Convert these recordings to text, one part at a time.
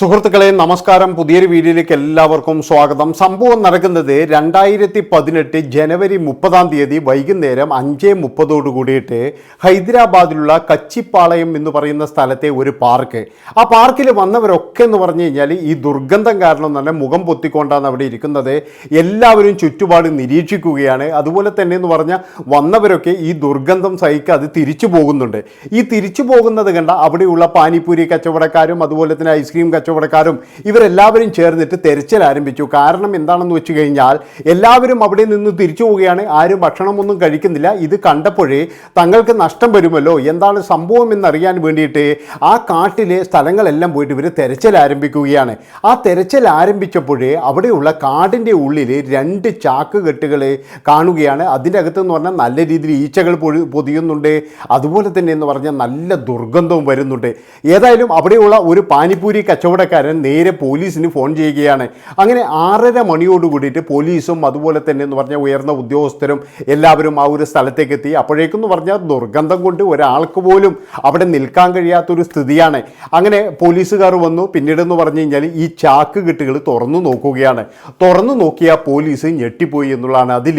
സുഹൃത്തുക്കളെ നമസ്കാരം. പുതിയൊരു വീഡിയോയിലേക്ക് എല്ലാവർക്കും സ്വാഗതം. സംഭവം നടക്കുന്നത് രണ്ടായിരത്തി പതിനെട്ട് ജനുവരി മുപ്പതാം തീയതി വൈകുന്നേരം അഞ്ച് മുപ്പതോട് കൂടിയിട്ട് ഹൈദരാബാദിലുള്ള കച്ചിപ്പാളയം എന്ന് പറയുന്ന സ്ഥലത്തെ ഒരു പാർക്ക്. ആ പാർക്കിൽ വന്നവരൊക്കെ എന്ന് പറഞ്ഞു കഴിഞ്ഞാൽ ഈ ദുർഗന്ധം കാരണം തന്നെ മുഖം പൊത്തിക്കൊണ്ടാണ് അവിടെ ഇരിക്കുന്നത്. എല്ലാവരും ചുറ്റുപാട് നിരീക്ഷിക്കുകയാണ്. അതുപോലെ തന്നെ എന്ന് പറഞ്ഞാൽ വന്നവരൊക്കെ ഈ ദുർഗന്ധം സഹിക്കാതെ തിരിച്ചു പോകുന്നുണ്ട്. ഈ തിരിച്ചു പോകുന്നത് കണ്ട അവിടെയുള്ള പാനിപ്പൂരി കച്ചവടക്കാരും അതുപോലെ തന്നെ ഐസ്ക്രീം കച്ചവടക്കാരും ഇവരെല്ലാവരും ചേർന്നിട്ട് തെരച്ചിൽ ആരംഭിച്ചു. കാരണം എന്താണെന്ന് വെച്ച് കഴിഞ്ഞാൽ എല്ലാവരും അവിടെ നിന്ന് തിരിച്ചു പോവുകയാണ്. ആരും ഭക്ഷണമൊന്നും കഴിക്കുന്നില്ല. ഇത് കണ്ടപ്പോഴേ തങ്ങൾക്ക് നഷ്ടം വരുമല്ലോ. എന്താണ് സംഭവം എന്നറിയാൻ വേണ്ടിയിട്ട് ആ കാട്ടിലെ സ്ഥലങ്ങളെല്ലാം പോയിട്ട് ഇവർ തെരച്ചിൽ ആരംഭിക്കുകയാണ്. ആ തെരച്ചിൽ ആരംഭിച്ചപ്പോഴേ അവിടെയുള്ള കാടിന്റെ ഉള്ളിൽ രണ്ട് ചാക്ക് കെട്ടുകൾ കാണുകയാണ്. അതിന്റെ അകത്ത് എന്ന് പറഞ്ഞാൽ നല്ല രീതിയിൽ ഈച്ചകൾ പൊതിയുന്നുണ്ട്. അതുപോലെ തന്നെ എന്ന് പറഞ്ഞാൽ നല്ല ദുർഗന്ധവും വരുന്നുണ്ട്. ഏതായാലും അവിടെയുള്ള ഒരു പാനിപ്പൂരി കച്ചവടക്കാരൻ നേരെ പോലീസിന് ഫോൺ ചെയ്യുകയാണ്. അങ്ങനെ ആറര മണിയോട് കൂടിയിട്ട് പോലീസും അതുപോലെ തന്നെ എന്ന് പറഞ്ഞാൽ ഉയർന്ന ഉദ്യോഗസ്ഥരും എല്ലാവരും ആ ഒരു സ്ഥലത്തേക്ക് എത്തി അപ്പോഴേക്കെന്ന് പറഞ്ഞാൽ ദുർഗന്ധം കൊണ്ട് ഒരാൾക്ക് പോലും അവിടെ നിൽക്കാൻ കഴിയാത്തൊരു സ്ഥിതിയാണ്. അങ്ങനെ പോലീസുകാർ വന്നു. പിന്നീട് എന്ന് പറഞ്ഞു കഴിഞ്ഞാൽ ഈ ചാക്ക് കെട്ടുകൾ തുറന്നു നോക്കുകയാണ്. തുറന്നു നോക്കിയ പോലീസ് ഞെട്ടിപ്പോയി എന്നുള്ളതാണ്. അതിൽ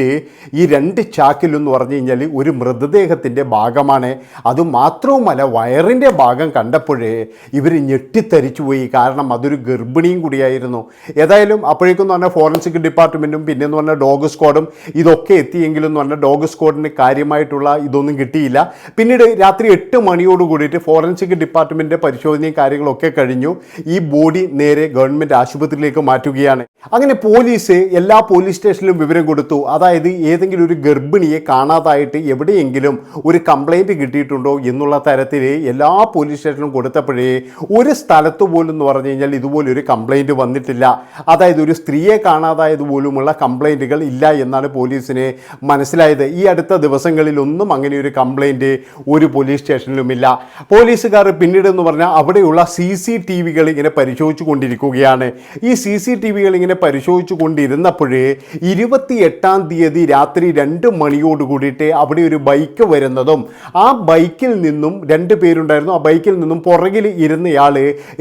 ഈ രണ്ട് ചാക്കിലെന്ന് പറഞ്ഞു കഴിഞ്ഞാൽ ഒരു മൃതദേഹത്തിന്റെ ഭാഗമാണ്. അതുമാത്രവുമല്ല വയറിന്റെ ഭാഗം കണ്ടപ്പോഴേ ഇവർ ഞെട്ടിത്തരിച്ചു പോയി കാരണം അതൊരു ഗർഭിണിയും കൂടിയായിരുന്നു. ഏതായാലും അപ്പോഴേക്കും എന്ന് പറഞ്ഞാൽ ഫോറൻസിക് ഡിപ്പാർട്ട്മെന്റും പിന്നെ എന്ന് പറഞ്ഞാൽ ഡോഗ് സ്ക്വാഡും ഇതൊക്കെ എത്തിയെങ്കിലും എന്ന് പറഞ്ഞാൽ ഡോഗ് സ്ക്വാഡിന് കാര്യമായിട്ടുള്ള ഇതൊന്നും കിട്ടിയില്ല. പിന്നീട് രാത്രി എട്ട് മണിയോട് കൂടിയിട്ട് ഫോറൻസിക് ഡിപ്പാർട്ട്മെന്റിന്റെ പരിശോധനയും കാര്യങ്ങളൊക്കെ കഴിഞ്ഞു. ഈ ബോഡി നേരെ ഗവൺമെന്റ് ആശുപത്രിയിലേക്ക് മാറ്റുകയാണ്. അങ്ങനെ പോലീസ് എല്ലാ പോലീസ് സ്റ്റേഷനിലും വിവരം കൊടുത്തു. അതായത് ഏതെങ്കിലും ഒരു ഗർഭിണിയെ കാണാതായിട്ട് എവിടെയെങ്കിലും ഒരു കംപ്ലൈന്റ് കിട്ടിയിട്ടുണ്ടോ എന്നുള്ള തരത്തിൽ എല്ലാ പോലീസ് സ്റ്റേഷനിലും കൊടുത്തപ്പോഴേ ഒരു സ്ഥലത്ത് പോലും എന്ന് പറഞ്ഞു കഴിഞ്ഞാൽ ഇതുപോലൊരു കംപ്ലൈന്റ് വന്നിട്ടില്ല. അതായത് ഒരു സ്ത്രീയെ കാണാതായത് പോലുമുള്ള കംപ്ലൈന്റുകൾ ഇല്ല എന്നാണ് പോലീസിന് മനസ്സിലായത്. ഈ അടുത്ത ദിവസങ്ങളിലൊന്നും അങ്ങനെ ഒരു കംപ്ലൈന്റ് ഒരു പോലീസ് സ്റ്റേഷനിലുമില്ല. പോലീസുകാർ പിന്നീട് എന്ന് പറഞ്ഞാൽ അവിടെയുള്ള സി സി ടി വികൾ ഇങ്ങനെ പരിശോധിച്ചു കൊണ്ടിരിക്കുകയാണ് ഈ സി സി ടി വികൾ ഇങ്ങനെ പരിശോധിച്ചു കൊണ്ടിരുന്നപ്പോഴേ ഇരുപത്തി എട്ടാം തീയതി രാത്രി രണ്ട് മണിയോട് കൂടിയിട്ട് അവിടെ ഒരു ബൈക്ക് വരുന്നതും ആ ബൈക്കിൽ നിന്നും രണ്ട് പേരുണ്ടായിരുന്നു. ആ ബൈക്കിൽ നിന്നും പുറകിൽ ഇരുന്നയാൾ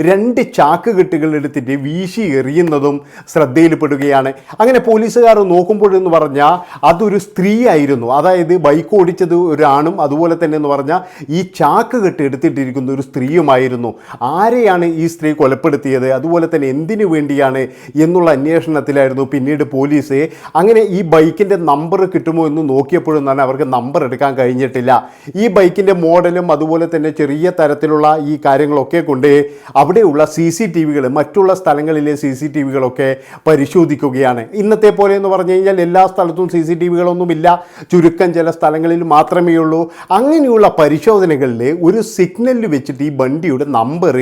രണ്ട് ചാക്ക് കെട്ടുകൾ എടുത്തിട്ട് വീശി എറിയുന്നതും ശ്രദ്ധയിൽപ്പെടുകയാണ്. അങ്ങനെ പോലീസുകാർ നോക്കുമ്പോഴെന്ന് പറഞ്ഞാൽ അതൊരു സ്ത്രീ ആയിരുന്നു അതായത് ബൈക്ക് ഓടിച്ചത് ഒരാണും അതുപോലെ തന്നെ എന്ന് പറഞ്ഞാൽ ഈ ചാക്ക് കെട്ട് എടുത്തിട്ടിരിക്കുന്ന ഒരു സ്ത്രീയുമായിരുന്നു. ആരെയാണ് ഈ സ്ത്രീ കൊലപ്പെടുത്തിയത്? അതുപോലെ തന്നെ എന്തിനു വേണ്ടിയാണ് എന്നുള്ള അന്വേഷണത്തിലായിരുന്നു പിന്നീട് പോലീസ്. അങ്ങനെ ഈ ബൈക്കിന്റെ നമ്പർ കിട്ടുമോ എന്ന് നോക്കിയപ്പോഴും തന്നെ അവർക്ക് നമ്പർ എടുക്കാൻ കഴിഞ്ഞിട്ടില്ല. ഈ ബൈക്കിന്റെ മോഡലും അതുപോലെ തന്നെ ചെറിയ തരത്തിലുള്ള ഈ കാര്യങ്ങളൊക്കെ കൊണ്ട് അവിടെയുള്ള സി സി ടി വികൾ മറ്റുള്ള സ്ഥലങ്ങളിലെ സി സി ടി വികളൊക്കെ പരിശോധിക്കുകയാണ്. ഇന്നത്തെ പോലെ എന്ന് പറഞ്ഞു കഴിഞ്ഞാൽ എല്ലാ സ്ഥലത്തും സി സി ടി വികളൊന്നുമില്ല. ചുരുക്കം ചില സ്ഥലങ്ങളിൽ മാത്രമേ ഉള്ളൂ. അങ്ങനെയുള്ള പരിശോധനകളിൽ ഒരു സിഗ്നൽ വെച്ചിട്ട് ഈ വണ്ടിയുടെ നമ്പർ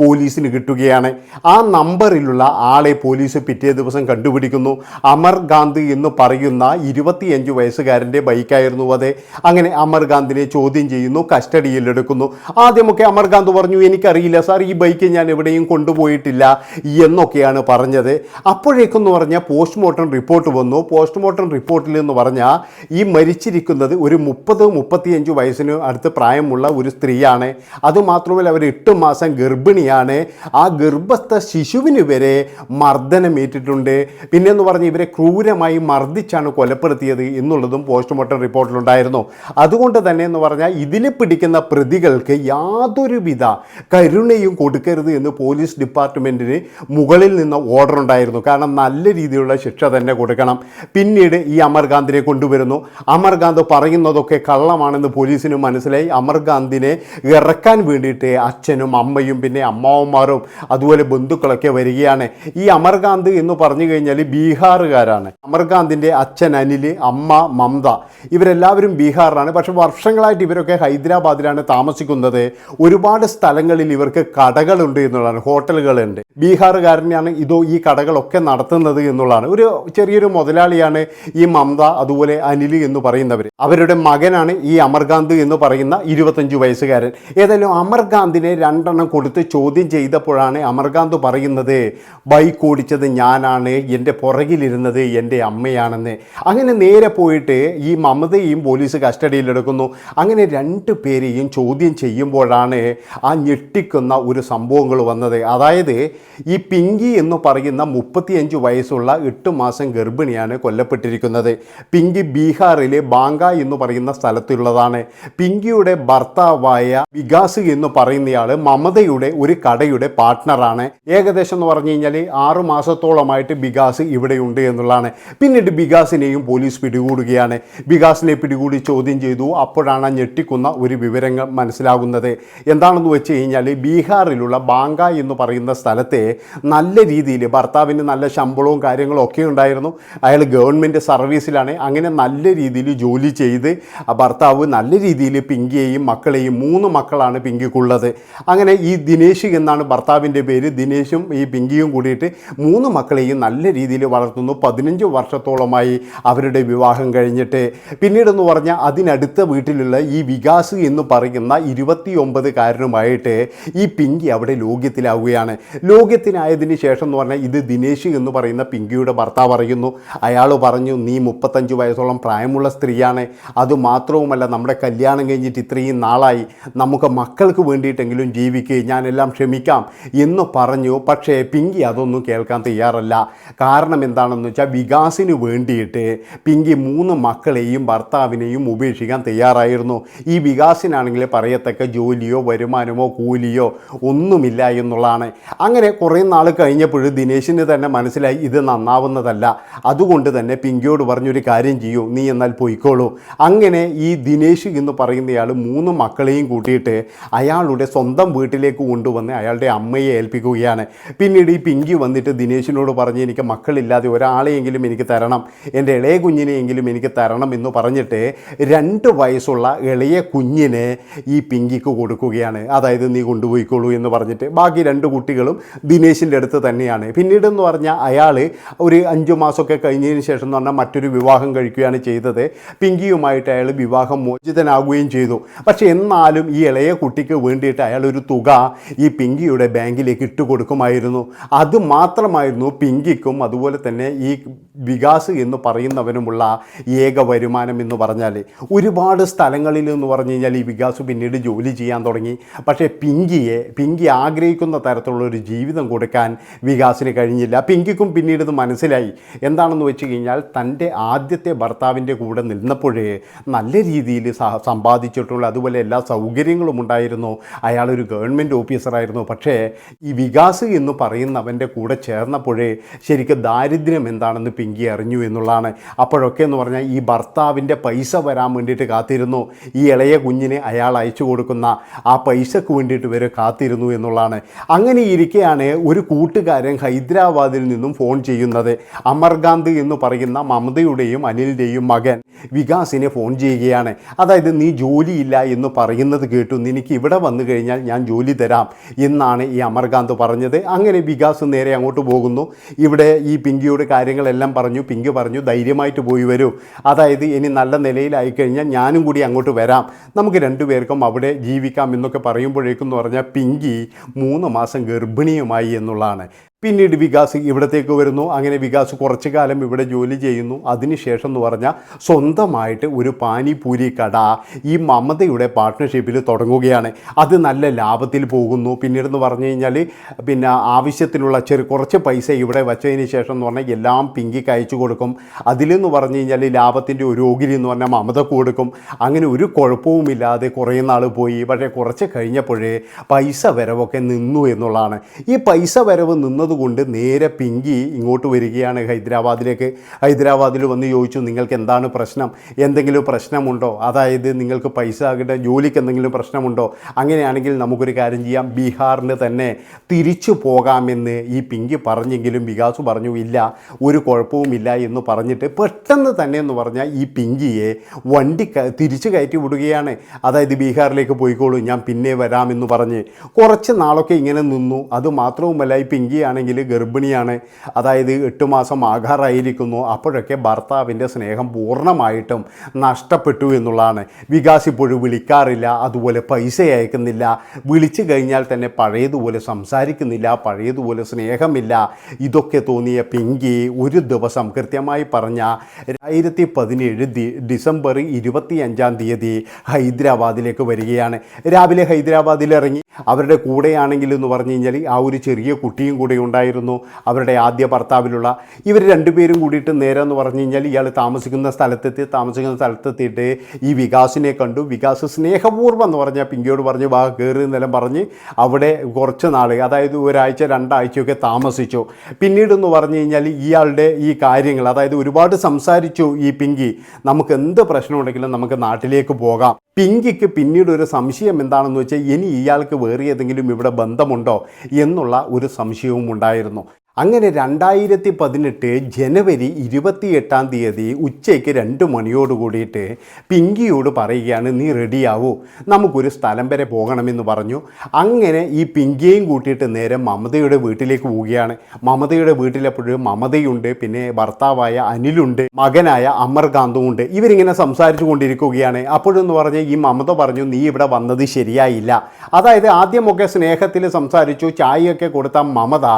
പോലീസിന് കിട്ടുകയാണ്. ആ നമ്പറിലുള്ള ആളെ പോലീസ് പിറ്റേ ദിവസം കണ്ടുപിടിക്കുന്നു. അമർ ഗാന്ധി എന്ന് പറയുന്ന ഇരുപത്തിയഞ്ച് വയസ്സുകാരന്റെ ബൈക്കായിരുന്നു അത്. അങ്ങനെ അമർ ഗാന്ധിനെ ചോദ്യം ചെയ്യുന്നു കസ്റ്റഡിയിൽ എടുക്കുന്നു ആദ്യമൊക്കെ അമർ ഗാന്ധി പറഞ്ഞു എനിക്കറിയില്ല സാർ ഈ ബൈക്ക് ഞാൻ എവിടെയും കൊണ്ടുപോയിട്ടില്ല എന്നൊക്കെയാണ് പറഞ്ഞത്. അപ്പോഴേക്കെന്ന് പറഞ്ഞാൽ പോസ്റ്റ്മോർട്ടം റിപ്പോർട്ട് വന്നു. പോസ്റ്റ്മോർട്ടം റിപ്പോർട്ടിൽ എന്ന് പറഞ്ഞാൽ ഈ മരിച്ചിരിക്കുന്നത് ഒരു മുപ്പത് മുപ്പത്തിയഞ്ച് വയസ്സിന് അടുത്ത് പ്രായമുള്ള ഒരു സ്ത്രീയാണ്. അതുമാത്രമല്ല അവർ എട്ട് മാസം ഗർഭിണിയാണ്. ആ ഗർഭസ്ഥ ശിശുവിന് വരെ മർദ്ദനമേറ്റിട്ടുണ്ട്. പിന്നെ എന്ന് പറഞ്ഞ് ഇവരെ ക്രൂരമായി മർദ്ദിച്ചാണ് കൊലപ്പെടുത്തിയത് എന്നുള്ളതും പോസ്റ്റ്മോർട്ടം റിപ്പോർട്ടിലുണ്ടായിരുന്നു. അതുകൊണ്ട് തന്നെ എന്ന് പറഞ്ഞാൽ ഇതിൽ പിടിക്കുന്ന പ്രതികൾക്ക് യാതൊരുവിധ കരുണയും കൊടുക്കരുത് എന്ന് പോലീസ് ഡിപ്പാർട്ട്മെന്റിന് മുകളിൽ നിന്ന് ഓർഡർ ഉണ്ടായിരുന്നു. കാരണം നല്ല രീതിയിലുള്ള ശിക്ഷ തന്നെ കൊടുക്കണം. പിന്നീട് ഈ അമർകാന്തിനെ കൊണ്ടുവരുന്നു. അമർകാന്ത് പറയുന്നതൊക്കെ കള്ളമാണെന്ന് പോലീസിന് മനസ്സിലായി. അമർകാന്തിനെ ഇറക്കാൻ വേണ്ടിയിട്ട് അച്ഛനും അമ്മയും പിന്നെ അമ്മാവന്മാരും അതുപോലെ ബന്ധുക്കളൊക്കെ വരികയാണ്. ഈ അമർകാന്ത് എന്ന് പറഞ്ഞു കഴിഞ്ഞാൽ ബീഹാറുകാരാണ്. അമർകാന്തിന്റെ അച്ഛൻ അനിൽ അമ്മ മമത ഇവരെല്ലാവരും ബീഹാറിലാണ്. പക്ഷെ വർഷങ്ങളായിട്ട് ഇവരൊക്കെ ഹൈദരാബാദിലാണ് താമസിക്കുന്നത്. ഒരുപാട് സ്ഥലങ്ങളിൽ ഇവർക്ക് കടകളുണ്ട് എന്നുള്ളതാണ്. ഹോട്ടലുകളുണ്ട്. ബീഹാറുകാരനെയാണ് ഇതോ ഈ കടകളൊക്കെ നടത്തുന്നത് എന്നുള്ളതാണ്. ഒരു ചെറിയൊരു മുതലാളിയാണ് ഈ മമത അതുപോലെ അനിൽ എന്ന് പറയുന്നവർ അവരുടെ മകനാണ് ഈ അമർകാന്ത് എന്ന് പറയുന്ന ഇരുപത്തഞ്ച് വയസ്സുകാരൻ. ഏതായാലും അമർകാന്തിനെ രണ്ടെണ്ണം കൊടുത്ത് ചോദ്യം ചെയ്തപ്പോഴാണ് അമർകാന്ത് പറയുന്നത് ബൈക്ക് ഓടിച്ചത് ഞാനാണ് എന്റെ പുറകിലിരുന്നത് എന്റെ അമ്മയാണെന്ന്. അങ്ങനെ നേരെ പോയിട്ട് ഈ മമതയും പോലീസ് കസ്റ്റഡിയിലെടുക്കുന്നു. അങ്ങനെ രണ്ട് പേരെയും ചോദ്യം ചെയ്യുമ്പോഴാണ് ആ ഞെട്ടിക്കുന്ന ഒരു സംഭവങ്ങൾ വന്നത്. അതായത് ഈ പിങ്കി എന്ന് പറയുന്ന മുപ്പത്തിയഞ്ച് വയസ്സുള്ള എട്ട് മാസം ഗർഭിണിയാണ് കൊല്ലപ്പെട്ടിരിക്കുന്നത്. പിങ്കി ബീഹാറിലെ ബാങ്ക എന്ന് പറയുന്ന സ്ഥലത്തുള്ളതാണ്. പിങ്കിയുടെ ഭർത്താവായ വികാസ് എന്ന് പറയുന്നയാൾ മമതയുടെ ഒരു കടയുടെ പാർട്ട്ണറാണ്. ഏകദേശം എന്ന് പറഞ്ഞു കഴിഞ്ഞാൽ ആറ് മാസത്തോളമായിട്ട് ബികാസ് ഇവിടെയുണ്ട് എന്നുള്ളതാണ്. പിന്നീട് ബികാസിനെയും പോലീസ് പിടികൂടുകയാണ്. ബികാസിനെ പിടികൂടി ചോദ്യം ചെയ്തു. അപ്പോഴാണ് ഞെട്ടിക്കുന്ന ഒരു വിവരങ്ങൾ മനസ്സിലാകുന്നത്. എന്താണെന്ന് വെച്ച് കഴിഞ്ഞാൽ ബീഹാറിലുള്ള ബാങ്ക എന്ന് പറയുന്ന സ്ഥലത്തെ നല്ല രീതിയിൽ ഭർത്താവിന് നല്ല ശമ്പളവും കാര്യങ്ങളും ഒക്കെ ഉണ്ടായിരുന്നു. അയാൾ ഗവൺമെന്റ് സർവീസിലാണ്. അങ്ങനെ നല്ല രീതിയിൽ ജോലി ചെയ്ത് ഭർത്താവ് നല്ല രീതിയിൽ പിങ്കിയെയും മക്കളെയും മൂന്ന് മക്കളാണ് പിങ്കിക്കുള്ളത്. അങ്ങനെ ഈ ദിനേശ് എന്നാണ് ഭർത്താവിന്റെ പേര്. ദിനേശും ഈ പിങ്കിയും കൂടിയിട്ട് മൂന്ന് മക്കളെയും നല്ല രീതിയിൽ വളർത്തുന്നു. പതിനഞ്ച് വർഷത്തോളമായി അവരുടെ വിവാഹം കഴിഞ്ഞിട്ട്. പിന്നീടെന്ന് പറഞ്ഞാൽ അതിനടുത്ത വീട്ടിലുള്ള ഈ വികാസ് എന്ന് പറയുന്ന ഇരുപത്തിയൊമ്പതുകാരനുമായിട്ട് ഈ പിങ്കി അവിടെ ലോക്യത്തിലാവുകയാണ് ലോക്യത്തിനായതിന് ശേഷം എന്ന് പറഞ്ഞാൽ ഇത് ദിനേശ് എന്ന് പറയുന്ന പിങ്കിയുടെ ഭർത്താവ് പറയുന്നു അയാൾ പറഞ്ഞു നീ മുപ്പത്തഞ്ച് വയസ്സോളം പ്രായമുള്ള സ്ത്രീയാണ്. അതുമാത്രവുമല്ല നമ്മുടെ കല്യാണം കഴിഞ്ഞിട്ട് ഇത്രയും നാളായി. നമുക്ക് മക്കൾക്ക് വേണ്ടിയിട്ടെങ്കിലും ജീവിക്കുക ഞാനെല്ലാം ക്ഷമിക്കാം. എന്ന് പറഞ്ഞു. പക്ഷേ പിങ്കി അതൊന്നും കേൾക്കാൻ തയ്യാറല്ല. കാരണം എന്താണെന്ന് വെച്ചാൽ വികാസിന് വേണ്ടിയിട്ട് പിങ്കി മൂന്ന് മക്കളെയും ഭർത്താവിനെയും ഉപേക്ഷിക്കാൻ തയ്യാറായിരുന്നു. ഈ വികാസിനാണെങ്കിൽ പറയത്തക്ക ജോലിയോ വരുമാനമോ കൂലിയോ ഒന്നുമില്ല എന്നുള്ളതാണ് അങ്ങനെ കുറേ നാൾ കഴിഞ്ഞപ്പോൾ ദിനേശിന് തന്നെ മനസ്സിലായി ഇത് നന്നാവുന്നതല്ല. അതുകൊണ്ട് തന്നെ പിങ്കിയോട് പറഞ്ഞൊരു കാര്യം ചെയ്യൂ നീ എന്നാൽ പോയിക്കോളൂ. അങ്ങനെ ഈ ദിനേശ് എന്ന് പറയുന്നയാൾ മൂന്ന് മക്കളെയും കൂട്ടിയിട്ട് അയാളുടെ സ്വന്തം വീട്ടിലേക്ക് കൊണ്ടുവന്ന് അയാളുടെ അമ്മയെ ഏൽപ്പിക്കുകയാണ്. പിന്നീട് ഈ പിങ്കി വന്നിട്ട് ദിനേശിനോട് പറഞ്ഞ് എനിക്ക് മക്കളില്ലാതെ ഒരാളെയെങ്കിലും എനിക്ക് തരണം. എന്റെ ഇളയ കുഞ്ഞിനെയെങ്കിലും എനിക്ക് തരണം എന്ന് പറഞ്ഞിട്ട് രണ്ട് വയസ്സുള്ള ഇളയ കുഞ്ഞിനെ ഈ പിങ്കിക്ക് കൊടുക്കുകയാണ്. അതായത് നീ കൊണ്ടുപോയിക്കോളൂ എന്ന് പറഞ്ഞിട്ട്. ബാക്കി രണ്ട് കുട്ടികളും ദിനേശിന്റെ അടുത്ത് തന്നെയാണ്. പിന്നീട് എന്ന് പറഞ്ഞാൽ അയാൾ ഒരു അഞ്ചു മാസമൊക്കെ കഴിഞ്ഞതിന് ശേഷം എന്ന് പറഞ്ഞാൽ മറ്റൊരു വിവാഹം കഴിക്കുകയാണ് ചെയ്തത്. പിങ്കിയുമായിട്ട് അയാൾ വിവാഹം മോചിതനാകുകയും ചെയ്തു. പക്ഷേ എന്നാലും ഈ ഇളയ കുട്ടിക്ക് വേണ്ടിയിട്ട് അയാൾ ഒരു തുക ഈ പിങ്കിയുടെ ബാങ്കിലേക്ക് ഇട്ട് കൊടുക്കുമായിരുന്നു. അത് മാത്രമായിരുന്നു പിങ്കിക്കും അതുപോലെ തന്നെ ഈ വികാസ് എന്ന് പറയുന്നവനുമുള്ള ഏക വരുമാനം എന്ന് പറഞ്ഞാൽ ഒരുപാട് സ്ഥലങ്ങളിൽ എന്ന് പറഞ്ഞു കഴിഞ്ഞാൽ ഈ വികാസ് പിന്നീട് ജോലി ചെയ്യാൻ തുടങ്ങി. പക്ഷേ പിങ്കിയെ പിങ്കി ആഗ്രഹിക്കുന്ന തരത്തിലുള്ള ഒരു ജീവിതം കൊടുക്കാൻ വികാസിന് കഴിഞ്ഞില്ല. പിങ്കിക്കും പിന്നീട് ഇത് മനസ്സിലായി. എന്താണെന്ന് വെച്ച് കഴിഞ്ഞാൽ തന്റെ ആദ്യത്തെ ഭർത്താവിന്റെ കൂടെ നിന്നപ്പോഴേ നല്ല രീതിയിൽ സമ്പാദിച്ചിട്ടുള്ള അതുപോലെ എല്ലാ സൗകര്യങ്ങളും ഉണ്ടായിരുന്നു. അയാളൊരു ഗവൺമെന്റ് ഓഫീസറായിരുന്നു. പക്ഷേ ഈ വികാസ് എന്ന് പറയുന്നവന്റെ കൂടെ ചേർന്നപ്പോഴേ ശരിക്കും ദാരിദ്ര്യം എന്താണെന്ന് പിങ്കി അറിഞ്ഞു എന്നുള്ളതാണ്. അപ്പോഴൊക്കെ എന്ന് പറഞ്ഞാൽ ഈ ഭർത്താവിന്റെ പൈസ വരാൻ വേണ്ടിയിട്ട് കാത്തിരുന്നു. ഈ ഇളയ കുഞ്ഞിനെ അയാൾ അയച്ചു കൊടുക്കുന്ന ആ പൈസക്ക് വേണ്ടിയിട്ട് വരെ കാത്തിരുന്നു എന്നുള്ളതാണ്. അങ്ങനെ ഇരിക്കെയാണ് ഒരു കൂട്ടുകാരൻ ഹൈദരാബാദിൽ നിന്നും ഫോൺ ചെയ്യുന്നത്. അമർകാന്ത് എന്ന് പറയുന്ന മമതയുടെയും അനിലിന്റെയും മകൻ വികാസിനെ ഫോൺ ചെയ്യുകയാണ്. അതായത് നീ ജോലിയില്ല എന്ന് പറയുന്നത് കേട്ടു. നിനക്ക് ഇവിടെ വന്നു കഴിഞ്ഞാൽ ഞാൻ ജോലി തരാം എന്നാണ് ഈ അമർകാന്ത് പറഞ്ഞത്. അങ്ങനെ വികാസ് നേരെ അങ്ങോട്ട് പോകുന്നു. ഇവിടെ ഈ പിങ്കിയോട് കാര്യങ്ങളെല്ലാം പറഞ്ഞു. പിങ്കി പറഞ്ഞു ധൈര്യമായിട്ട് പോയി വരൂ. അതായത് ഇനി നല്ല നിലയിലായി കഴിഞ്ഞാൽ ഞാനും കൂടി അങ്ങോട്ട് വരാം. നമുക്ക് രണ്ടുപേർക്കും അവിടെ ജീവിക്കാം എന്നൊക്കെ പറയുമ്പോഴേക്കും എന്ന് പറഞ്ഞാൽ പിങ്കി മൂന്ന് മാസം ഗർഭിണിയുമായി എന്നുള്ളതാണ്. പിന്നീട് വികാസ് ഇവിടത്തേക്ക് വരുന്നു. അങ്ങനെ വികാസ് കുറച്ചു കാലം ഇവിടെ ജോലി ചെയ്യുന്നു. അതിനുശേഷം എന്ന് പറഞ്ഞാൽ സ്വന്തമായിട്ട് ഒരു പാനിപൂരി കട ഈ മമതയുടെ പാർട്ട്ണർഷിപ്പിൽ തുടങ്ങുകയാണ്. അത് നല്ല ലാഭത്തിൽ പോകുന്നു. പിന്നീട് എന്ന് പറഞ്ഞു കഴിഞ്ഞാൽ പിന്നെ ആവശ്യത്തിനുള്ള ചെറു കുറച്ച് പൈസ ഇവിടെ വച്ചതിന് ശേഷം എന്ന് പറഞ്ഞാൽ എല്ലാം പിങ്കി അയച്ചു കൊടുക്കും. അതിലെന്ന് പറഞ്ഞു കഴിഞ്ഞാൽ ലാഭത്തിന്റെ ഒരു ഓഗിരി എന്ന് പറഞ്ഞാൽ മമത കൊടുക്കും. അങ്ങനെ ഒരു കുഴപ്പവുമില്ലാതെ കുറേ നാൾ പോയി. പക്ഷേ കുറച്ച് കഴിഞ്ഞപ്പോഴേ പൈസ വരവൊക്കെ നിന്നു എന്നുള്ളതാണ്. ഈ പൈസ വരവ് നിന്നതുകൊണ്ട് നേരെ പിങ്കി ഇങ്ങോട്ട് വരികയാണ് ഹൈദരാബാദിലേക്ക്. ഹൈദരാബാദിൽ വന്ന് ചോദിച്ചു നിങ്ങൾക്ക് എന്താണ് പ്രശ്നം? എന്തെങ്കിലും പ്രശ്നമുണ്ടോ? അതായത് നിങ്ങൾക്ക് പൈസ ആകട്ടെ ജോലിക്ക് എന്തെങ്കിലും പ്രശ്നമുണ്ടോ? അങ്ങനെയാണെങ്കിൽ നമുക്കൊരു കാര്യം ചെയ്യാം. ബീഹാറിന് തന്നെ തിരിച്ചു പോകാമെന്ന് ഈ പിങ്കി പറഞ്ഞെങ്കിലും വികാസ് പറഞ്ഞു ഇല്ല ഒരു കുഴപ്പവുമില്ല എന്ന് പറഞ്ഞിട്ട് പെട്ടെന്ന് തന്നെ എന്ന് പറഞ്ഞാൽ ഈ പിങ്കിയെ വണ്ടി തിരിച്ചു കയറ്റി വിടുകയാണ്. അതായത് ബീഹാറിലേക്ക് പോയിക്കോളൂ ഞാൻ പിന്നെ വരാമെന്ന് പറഞ്ഞ് കുറച്ച് നാളൊക്കെ ഇങ്ങനെ നിന്നു. അത് മാത്രവുമല്ല ഈ പിങ്കിയാണെങ്കിൽ ഗർഭിണിയാണ്. അതായത് എട്ട് മാസം ആകാറായിരിക്കുന്നു. അപ്പോഴൊക്കെ ഭർത്താവിന്റെ സ്നേഹം പൂർണമായിട്ടും നഷ്ടപ്പെട്ടു എന്നുള്ളതാണ്. വികാസ് ഇപ്പോഴും വിളിക്കാറില്ല അതുപോലെ പൈസ അയക്കുന്നില്ല. വിളിച്ചു കഴിഞ്ഞാൽ തന്നെ പഴയതുപോലെ സംസാരിക്കുന്നില്ല പഴയതുപോലെ സ്നേഹമില്ല. ഇതൊക്കെ തോന്നിയ പിങ്കി ഒരു ദിവസം കൃത്യമായി പറഞ്ഞ രണ്ടായിരത്തി പതിനേഴ് ഡിസംബർ ഇരുപത്തി അഞ്ചാം തീയതി ഹൈദരാബാദിലേക്ക് വരികയാണ്. രാവിലെ ഹൈദരാബാദിൽ ഇറങ്ങി അവരുടെ കൂടെയാണെങ്കിൽ എന്ന് പറഞ്ഞു കഴിഞ്ഞാൽ ആ ഒരു ചെറിയ കുട്ടിയും കൂടെ ഉണ്ടായിരുന്നു. അവരുടെ ആദ്യ ഭർത്താവിലുള്ള ഇവർ രണ്ടുപേരും കൂടിയിട്ട് നേരെ എന്ന് പറഞ്ഞു കഴിഞ്ഞാൽ ഇയാൾ താമസിക്കുന്ന സ്ഥലത്തെത്തി താമസിക്കുന്ന സ്ഥലത്തെത്തിയിട്ട് ഈ വികാസിനെ കണ്ടു. വികാസ് സ്നേഹപൂർവം എന്ന് പറഞ്ഞാൽ പിങ്കിയോട് പറഞ്ഞു വാ കയറി എന്നെല്ലാം പറഞ്ഞ് അവിടെ കുറച്ച് നാൾ അതായത് ഒരാഴ്ച രണ്ടാഴ്ചയൊക്കെ താമസിച്ചു. പിന്നീട് എന്ന് പറഞ്ഞു കഴിഞ്ഞാൽ ഇയാളുടെ ഈ കാര്യങ്ങൾ അതായത് ഒരുപാട് സംസാരിച്ചു ഈ പിങ്കി. നമുക്ക് എന്ത് പ്രശ്നമുണ്ടെങ്കിലും നമുക്ക് നാട്ടിലേക്ക് പോകാം. പിങ്കിക്ക് പിന്നീട് ഒരു സംശയം എന്താണെന്ന് വെച്ചാൽ ഇനി ഇയാൾക്ക് വേറെ ഏതെങ്കിലും ഇവിടെ ബന്ധമുണ്ടോ എന്നുള്ള ഒരു സംശയവും ഉണ്ടായിരുന്നു. അങ്ങനെ രണ്ടായിരത്തി പതിനെട്ട് ജനുവരി ഇരുപത്തിയെട്ടാം തീയതി ഉച്ചയ്ക്ക് രണ്ട് മണിയോട് കൂടിയിട്ട് പിങ്കിയോട് പറയുകയാണ് നീ റെഡിയാവൂ നമുക്കൊരു സ്ഥലം വരെ പോകണമെന്ന് പറഞ്ഞു. അങ്ങനെ ഈ പിങ്കിയെയും കൂട്ടിയിട്ട് നേരെ മമതയുടെ വീട്ടിലേക്ക് പോവുകയാണ്. മമതയുടെ വീട്ടിലെപ്പോഴും മമതയുണ്ട് പിന്നെ ഭർത്താവായ അനിലുണ്ട് മകനായ അമർകാന്തും ഉണ്ട്. ഇവരിങ്ങനെ സംസാരിച്ചു കൊണ്ടിരിക്കുകയാണ്. അപ്പോഴെന്ന് പറഞ്ഞ് ഈ മമത പറഞ്ഞു നീ ഇവിടെ വന്നത് ശരിയായില്ല. അതായത് ആദ്യമൊക്കെ സ്നേഹത്തിൽ സംസാരിച്ചു ചായയൊക്കെ കൊടുത്ത മമത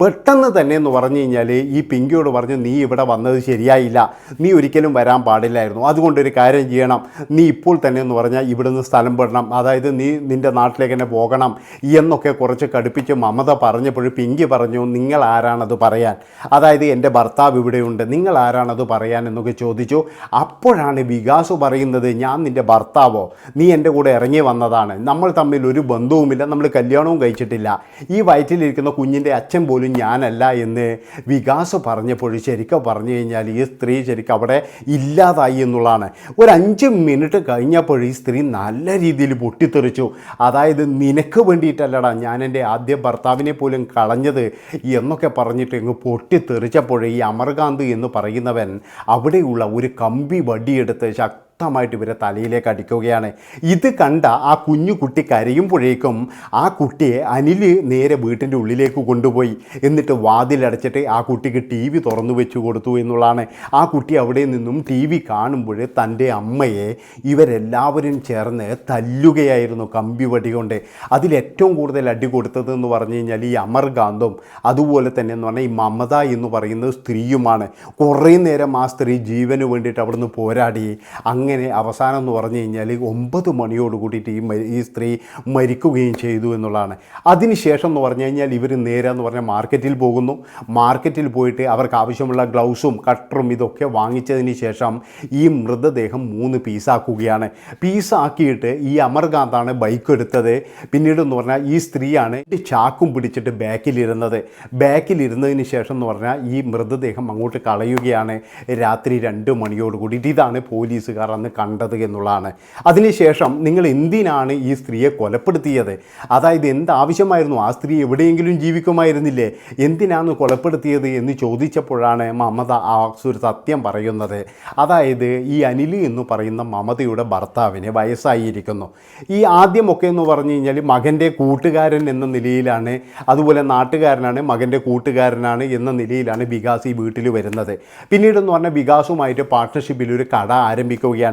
പെട്ടെന്ന് തന്നെ എന്ന് പറഞ്ഞു കഴിഞ്ഞാൽ ഈ പിങ്കിയോട് പറഞ്ഞു നീ ഇവിടെ വന്നത് ശരിയായില്ല. നീ ഒരിക്കലും വരാൻ പാടില്ലായിരുന്നു. അതുകൊണ്ടൊരു കാര്യം ചെയ്യണം. നീ ഇപ്പോൾ തന്നെ എന്ന് പറഞ്ഞാൽ ഇവിടുന്ന് സ്ഥലം പെടണം അതായത് നീ നിന്റെ നാട്ടിലേക്ക് തന്നെ പോകണം. എന്നൊക്കെ കുറച്ച് കടുപ്പിച്ച് മമത പറഞ്ഞപ്പോൾ പിങ്കി പറഞ്ഞു നിങ്ങൾ ആരാണത് പറയാൻ? അതായത് എന്റെ ഭർത്താവ് ഇവിടെയുണ്ട്. നിങ്ങൾ ആരാണത് പറയാൻ? എന്നൊക്കെ ചോദിച്ചു. അപ്പോഴാണ് വികാസ് പറയുന്നത് ഞാൻ നിന്റെ ഭർത്താവോ? നീ എന്റെ കൂടെ ഇറങ്ങി വന്നതാണ്. നമ്മൾ തമ്മിൽ ഒരു ബന്ധവുമില്ല. നമ്മൾ കല്യാണവും കഴിച്ചിട്ടില്ല. ഈ വയറ്റിലിരിക്കുന്ന കുഞ്ഞിന്റെ അച്ഛൻ പോലും ഞാനല്ല. എന്ന് വികാസ് പറഞ്ഞപ്പോൾ ശരിക്കും പറഞ്ഞു കഴിഞ്ഞാൽ ഈ സ്ത്രീ ശരിക്കും അവിടെ ഇല്ലാതായി എന്നുള്ളതാണ്. ഒരു അഞ്ച് മിനിറ്റ് കഴിഞ്ഞപ്പോൾ ഈ സ്ത്രീ നല്ല രീതിയിൽ പൊട്ടിത്തെറിച്ചു. അതായത് നിനക്ക് വേണ്ടിയിട്ടല്ലടാ ഞാൻ എന്റെ ആദ്യ ഭർത്താവിനെ പോലും കളഞ്ഞത് എന്നൊക്കെ പറഞ്ഞിട്ട് ഇങ്ങ് പൊട്ടിത്തെറിച്ചപ്പോൾ ഈ അമർകാന്ത് എന്ന് പറയുന്നവൻ അവിടെയുള്ള ഒരു കമ്പി വടിയെടുത്ത് ശക്തി ശക്തമായിട്ട് ഇവരെ തലയിലേക്ക് അടിക്കുകയാണ്. ഇത് കണ്ട ആ കുഞ്ഞു കുട്ടി കരയുമ്പോഴേക്കും ആ കുട്ടിയെ അനിൽ നേരെ വീട്ടിന്റെ ഉള്ളിലേക്ക് കൊണ്ടുപോയി. എന്നിട്ട് വാതിലടച്ചിട്ട് ആ കുട്ടിക്ക് ടി വി തുറന്നു വെച്ചു കൊടുത്തു എന്നുള്ളതാണ്. ആ കുട്ടി അവിടെ നിന്നും ടി വി കാണുമ്പോൾ തന്റെ അമ്മയെ ഇവരെല്ലാവരും ചേർന്ന് തല്ലുകയായിരുന്നു കമ്പി വടി കൊണ്ട്. അതിലേറ്റവും കൂടുതൽ അടി കൊടുത്തത് എന്ന് പറഞ്ഞു കഴിഞ്ഞാൽ ഈ അമർകാന്തും അതുപോലെ തന്നെ എന്ന് പറഞ്ഞാൽ ഈ മമത എന്ന് പറയുന്നത് സ്ത്രീയുമാണ്. കുറേ നേരം ആ സ്ത്രീ ജീവന് വേണ്ടിയിട്ട് അവിടുന്ന് പോരാടി. അങ്ങനെ അവസാനം എന്ന് പറഞ്ഞു കഴിഞ്ഞാൽ ഒമ്പത് മണിയോട് കൂടിയിട്ട് ഈ ഈ സ്ത്രീ മരിക്കുകയും ചെയ്തു എന്നുള്ളതാണ്. അതിനുശേഷം എന്ന് പറഞ്ഞു കഴിഞ്ഞാൽ ഇവർ നേരെ എന്ന് പറഞ്ഞാൽ മാർക്കറ്റിൽ പോകുന്നു. മാർക്കറ്റിൽ പോയിട്ട് അവർക്ക് ആവശ്യമുള്ള ഗ്ലൗസും കട്ടറും ഇതൊക്കെ വാങ്ങിച്ചതിന് ശേഷം ഈ മൃതദേഹം മൂന്ന് പീസാക്കുകയാണ്. പീസാക്കിയിട്ട് ഈ അമർകാന്താണ് ബൈക്ക് എടുത്തത്. പിന്നീട് എന്ന് പറഞ്ഞാൽ ഈ സ്ത്രീയാണ് ചാക്കും പിടിച്ചിട്ട് ബാക്കിലിരുന്നത്. ബാക്കിലിരുന്നതിന് ശേഷം എന്ന് പറഞ്ഞാൽ ഈ മൃതദേഹം അങ്ങോട്ട് കളയുകയാണ്. രാത്രി രണ്ട് മണിയോട് കൂടിയിട്ട് ഇതാണ് പോലീസുകാർ അന്ന് കണ്ടത് എന്നുള്ളതാണ്. അതിനുശേഷം നിങ്ങൾ എന്തിനാണ് ഈ സ്ത്രീയെ കൊലപ്പെടുത്തിയത്? അതായത് എന്താവശ്യമായിരുന്നു? ആ സ്ത്രീ എവിടെയെങ്കിലും ജീവിക്കുമായിരുന്നില്ലേ? എന്തിനാണ് കൊലപ്പെടുത്തിയത് എന്ന് ചോദിച്ചപ്പോഴാണ് മമത ആ ഒരു സത്യം പറയുന്നത്. അതായത് ഈ അനിൽ എന്ന് പറയുന്ന മമതയുടെ ഭർത്താവിന് വയസ്സായിരിക്കുന്നു. ഈ ആദ്യമൊക്കെ എന്ന് പറഞ്ഞു കഴിഞ്ഞാൽ മകന്റെ കൂട്ടുകാരൻ എന്ന നിലയിലാണ് അതുപോലെ നാട്ടുകാരനാണ് മകന്റെ കൂട്ടുകാരനാണ് എന്ന നിലയിലാണ് വികാസ് ഈ വീട്ടിൽ വരുന്നത്. പിന്നീടെന്ന് പറഞ്ഞാൽ വികാസുമായിട്ട് പാർട്ട്ണർഷിപ്പിൽ ഒരു കട ആരംഭിക്കുകയാണ്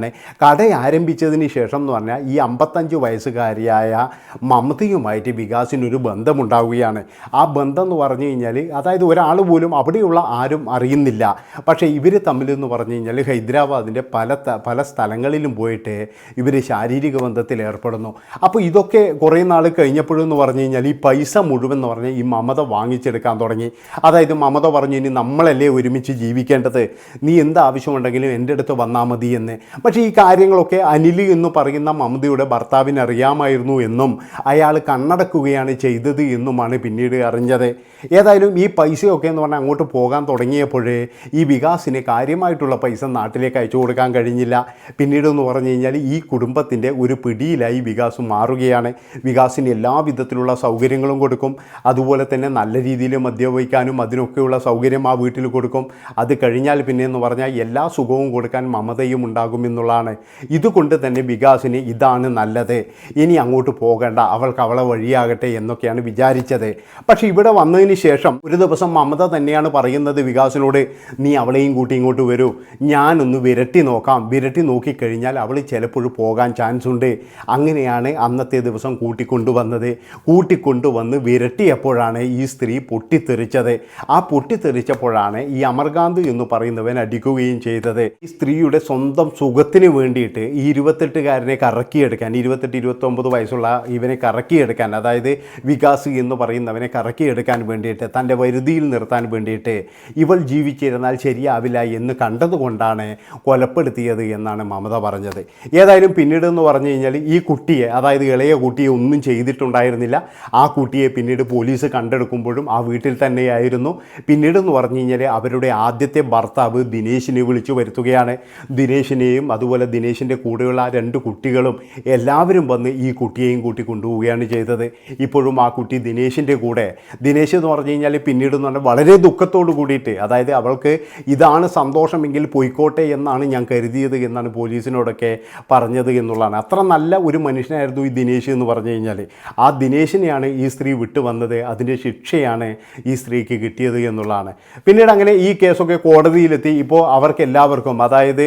കട ആരംഭിച്ചതിന് ശേഷം എന്ന് പറഞ്ഞാൽ ഈ അമ്പത്തഞ്ച് വയസ്സുകാരിയായ മമതയുമായിട്ട് വികാസിനൊരു ബന്ധമുണ്ടാവുകയാണ്. ആ ബന്ധം എന്ന് പറഞ്ഞു കഴിഞ്ഞാൽ അതായത് ഒരാൾ പോലും അവിടെയുള്ള ആരും അറിയുന്നില്ല. പക്ഷേ ഇവർ തമ്മിലെന്ന് പറഞ്ഞു കഴിഞ്ഞാൽ ഹൈദരാബാദിന്റെ പല പല സ്ഥലങ്ങളിലും പോയിട്ട് ഇവർ ശാരീരിക ബന്ധത്തിൽ ഏർപ്പെടുന്നു. അപ്പോൾ ഇതൊക്കെ കുറേ നാൾ കഴിഞ്ഞപ്പോഴെന്ന് പറഞ്ഞു കഴിഞ്ഞാൽ ഈ പൈസ മുഴുവൻ എന്ന് പറഞ്ഞാൽ ഈ മമത വാങ്ങിച്ചെടുക്കാൻ തുടങ്ങി. അതായത് മമത പറഞ്ഞു ഇനി നമ്മളല്ലേ ഒരുമിച്ച് ജീവിക്കേണ്ടത്? നീ എന്ത് ആവശ്യമുണ്ടെങ്കിലും എന്റെ അടുത്ത് വന്നാൽ മതി എന്ന് പക്ഷേ ഈ കാര്യങ്ങളൊക്കെ അനിൽ എന്ന് പറയുന്ന മമതയുടെ ഭർത്താവിന് അറിയാമായിരുന്നു എന്നും അയാൾ കണ്ണടക്കുകയാണ് ചെയ്തത് എന്നുമാണ് പിന്നീട് അറിഞ്ഞത്. ഏതായാലും ഈ പൈസയൊക്കെ എന്ന് പറഞ്ഞാൽ അങ്ങോട്ട് പോകാൻ തുടങ്ങിയപ്പോഴേ ഈ വികാസിന് കാര്യമായിട്ടുള്ള പൈസ നാട്ടിലേക്ക് അയച്ചു കൊടുക്കാൻ കഴിഞ്ഞില്ല. പിന്നീട് എന്ന് പറഞ്ഞു കഴിഞ്ഞാൽ ഈ കുടുംബത്തിന്റെ ഒരു പിടിയിലായി വികാസ് മാറുകയാണ്. വികാസിന് എല്ലാ വിധത്തിലുള്ള സൗകര്യങ്ങളും കൊടുക്കും. അതുപോലെ തന്നെ നല്ല രീതിയിൽ മദ്യപിക്കാനും അതിനൊക്കെയുള്ള സൗകര്യം ആ വീട്ടിൽ കൊടുക്കും. അത് കഴിഞ്ഞാൽ പിന്നെ എന്ന് പറഞ്ഞാൽ എല്ലാ സുഖവും കൊടുക്കാൻ മമതയും ഉണ്ടാകും എന്നുള്ളതാണ്. ഇതുകൊണ്ട് തന്നെ വികാസിന് ഇതാണ് നല്ലത്. ഇനി അങ്ങോട്ട് പോകേണ്ട അവൾക്ക് അവളെ വഴിയാകട്ടെ എന്നൊക്കെയാണ് വിചാരിച്ചത്. പക്ഷേ ഇവിടെ വന്നതിന് ശേഷം ഒരു ദിവസം മമത തന്നെയാണ് പറയുന്നത് വികാസിനോട് നീ അവളെയും കൂട്ടി ഇങ്ങോട്ട് വരൂ. ഞാനൊന്ന് വിരട്ടി നോക്കാം. വിരട്ടി നോക്കിക്കഴിഞ്ഞാൽ അവൾ ചിലപ്പോൾ പോകാൻ ചാൻസ് ഉണ്ട്. അങ്ങനെയാണ് അന്നത്തെ ദിവസം കൂട്ടിക്കൊണ്ടുവന്നത്. കൂട്ടിക്കൊണ്ടുവന്ന് വിരട്ടിയപ്പോഴാണ് ഈ സ്ത്രീ പൊട്ടിത്തെറിച്ചത്. ആ പൊട്ടിത്തെറിച്ചപ്പോഴാണ് ഈ അമർകാന്ത് എന്ന് പറയുന്നവൻ അടിക്കുകയും ചെയ്തത്. ഈ സ്ത്രീയുടെ സ്വന്തം സുഖത്തിന് വേണ്ടിയിട്ട് ഈ ഇരുപത്തെട്ടുകാരനെ കറക്കിയെടുക്കാൻ ഇരുപത്തെട്ട് ഇരുപത്തൊമ്പത് വയസ്സുള്ള ഇവനെ കറക്കിയെടുക്കാൻ അതായത് വികാസ് എന്ന് പറയുന്നവനെ കറക്കിയെടുക്കാൻ വേണ്ടിയിട്ട് തന്റെ വരുതിയിൽ നിർത്താൻ വേണ്ടിയിട്ട് ഇവൾ ജീവിച്ചിരുന്നാൽ ശരിയാവില്ല എന്ന് കണ്ടതുകൊണ്ടാണ് കൊലപ്പെടുത്തിയത് എന്നാണ് മമത പറഞ്ഞത്. ഏതായാലും പിന്നീട് എന്ന് പറഞ്ഞു കഴിഞ്ഞാൽ ഈ കുട്ടിയെ അതായത് ഇളയ കുട്ടിയെ ഒന്നും ചെയ്തിട്ടുണ്ടായിരുന്നില്ല. ആ കുട്ടിയെ പിന്നീട് പോലീസ് കണ്ടെടുക്കുമ്പോഴും ആ വീട്ടിൽ തന്നെയായിരുന്നു. പിന്നീട് എന്ന് പറഞ്ഞു കഴിഞ്ഞാൽ അവരുടെ ആദ്യത്തെ ഭർത്താവ് ദിനേശിനെ വിളിച്ചു വരുത്തുകയാണ്. ദിനേശിനെയും അതുപോലെ ദിനേശിന്റെ കൂടെയുള്ള ആ രണ്ട് കുട്ടികളും എല്ലാവരും വന്ന് ഈ കുട്ടിയെയും കൂട്ടി കൊണ്ടുപോവുകയാണ് ചെയ്തത്. ഇപ്പോഴും ആ കുട്ടി ദിനേശിന്റെ കൂടെ. ദിനേശ് എന്ന് പറഞ്ഞു കഴിഞ്ഞാൽ പിന്നീട് എന്ന് പറഞ്ഞാൽ വളരെ ദുഃഖത്തോട് കൂടിയിട്ട് അതായത് അവൾക്ക് ഇതാണ് സന്തോഷമെങ്കിൽ പോയിക്കോട്ടെ എന്നാണ് ഞാൻ കരുതിയത് എന്നാണ് പോലീസിനോടൊക്കെ പറഞ്ഞത് എന്നുള്ളതാണ്. അത്ര നല്ല ഒരു മനുഷ്യനായിരുന്നു ഈ ദിനേശ് എന്ന് പറഞ്ഞു കഴിഞ്ഞാൽ ആ ദിനേശിനെയാണ് ഈ സ്ത്രീ വിട്ടു വന്നത് അതിന്റെ ശിക്ഷയാണ് ഈ സ്ത്രീക്ക് കിട്ടിയത് എന്നുള്ളതാണ്. പിന്നീട് അങ്ങനെ ഈ കേസൊക്കെ കോടതിയിലെത്തി. ഇപ്പോൾ അവർക്ക് എല്ലാവർക്കും അതായത്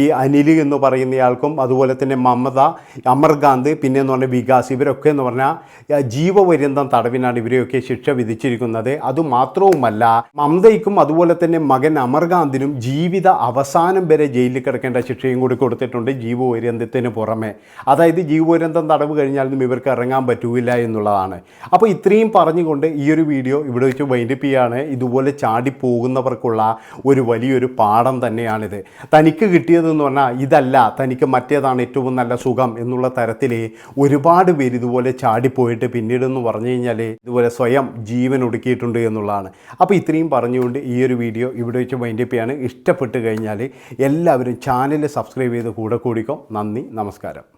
ഈ അനിൽ എന്ന് പറയുന്നയാൾക്കും അതുപോലെ തന്നെ മമത അമർകാന്ത് പിന്നെ എന്ന് പറഞ്ഞാൽ വികാസ് ഇവരൊക്കെ എന്ന് പറഞ്ഞാൽ ജീവപര്യന്തം തടവിനാണ് ഇവരെയൊക്കെ ശിക്ഷ വിധിച്ചിരിക്കുന്നത്. അതുമാത്രവുമല്ല മമതയ്ക്കും അതുപോലെ തന്നെ മകൻ അമർകാന്തിനും ജീവിത അവസാനം വരെ ജയിലിൽ കിടക്കേണ്ട ശിക്ഷയും കൂടി കൊടുത്തിട്ടുണ്ട് ജീവപര്യന്തത്തിന് പുറമെ. അതായത് ജീവപര്യന്തം തടവ് കഴിഞ്ഞാലും ഇവർക്ക് ഇറങ്ങാൻ പറ്റൂല എന്നുള്ളതാണ്. അപ്പോൾ ഇത്രയും പറഞ്ഞുകൊണ്ട് ഈ ഒരു വീഡിയോ ഇവിടെ വെച്ച് വൈൻഡപ്പ് ചെയ്യാണ്. ഇതുപോലെ ചാടിപ്പോകുന്നവർക്കുള്ള ഒരു വലിയൊരു പാഠം തന്നെയാണിത്. തനിക്ക് കിട്ടിയതെന്ന് പറഞ്ഞാൽ ഇതല്ല തനിക്ക് മറ്റേതാണ് ഏറ്റവും നല്ല സുഖം എന്നുള്ള തരത്തിൽ ഒരുപാട് പേര് ഇതുപോലെ ചാടിപ്പോയിട്ട് പിന്നീടെന്ന് പറഞ്ഞു കഴിഞ്ഞാൽ ഇതുപോലെ സ്വയം ജീവൻ ഒടുക്കിയിട്ടുണ്ട് എന്നുള്ളതാണ്. അപ്പോൾ ഇത്രയും പറഞ്ഞുകൊണ്ട് ഈ ഒരു വീഡിയോ ഇവിടെ വെച്ച് വൈൻഡപ്പ് ചെയ്യാണ്. ഇഷ്ടപ്പെട്ട് കഴിഞ്ഞാൽ എല്ലാവരും ചാനൽ സബ്സ്ക്രൈബ് ചെയ്ത് കൂടെ കൂടിക്കോ. നന്ദി നമസ്കാരം.